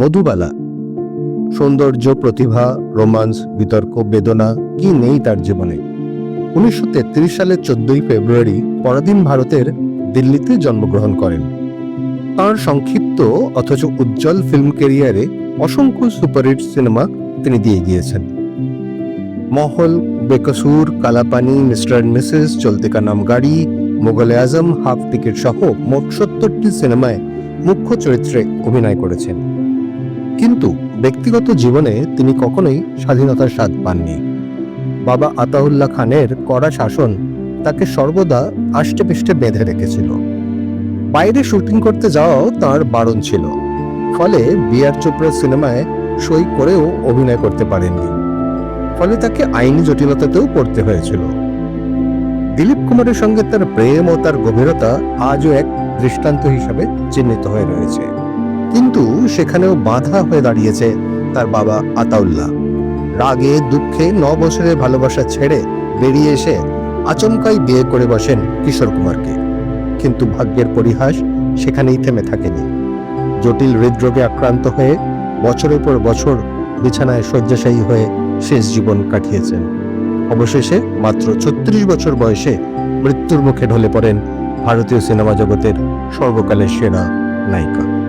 মধুবালা। সৌন্দর্য, প্রতিভা রোমান্স বিতর্ক, বেদনা, কি নেই তার জীবনে? উনিশশো তেত্রিশ সালের চোদ্দই ফেব্রুয়ারি পরাধীন ভারতের দিল্লিতে জন্মগ্রহণ করেন। তার সংক্ষিপ্ত অথচ উজ্জ্বল ফিল্ম ক্যারিয়ারে অসংখ্য সুপারহিট সিনেমা তিনি দিয়ে গিয়েছেন। Mahal, Bekasoor, Kalapani, mister and missus, Chalti Ka Naam গাড়ি মোগলে আজম, হাফ টিকিট সহ মোট সত্তরটি সিনেমায় মুখ্য চরিত্রে অভিনয় করেছেন। কিন্তু ব্যক্তিগত জীবনে তিনি কখনোই স্বাধীনতার স্বাদ পাননি। বাবা আতাউল্লাহ খানের কড়া শাসন তাকে সর্বদা আষ্টেপৃষ্টে বেঁধে রেখেছিল। বাইরে শুটিং করতে যাওয়াও তার বারণ ছিল। ফলে বিআর চোপড়ার সিনেমায় সই করেও অভিনয় করতে পারেননি। ফলে তাকে আইনি জটিলতাতেও পড়তে হয়েছিল। দিলীপ কুমারের সঙ্গে তার প্রেম ও তার গভীরতা আজও এক দৃষ্টান্ত হিসাবে চিহ্নিত হয়ে রয়েছে। কিন্তু সেখানেও বাধা হয়ে দাঁড়িয়েছে তার বাবা আতাউল্লাহ। রাগে, দুঃখে ন বছরের ভালোবাসা ছেড়ে বেরিয়ে এসে আচমকাই বিয়ে করে বসেন কিশোর কুমারকে। কিন্তু ভাগ্যের পরিহাস সেখানেই থেমে থাকেনি। জটিল হৃদরোগে আক্রান্ত হয়ে বছরের পর বছর বিছানায় শয্যাশায়ী হয়ে শেষ জীবন কাটিয়েছেন। অবশেষে মাত্র ছত্রিশ বছর বয়সে মৃত্যুর মুখে ঢলে পড়েন ভারতীয় সিনেমা জগতের সর্বকালের সেরা নায়িকা।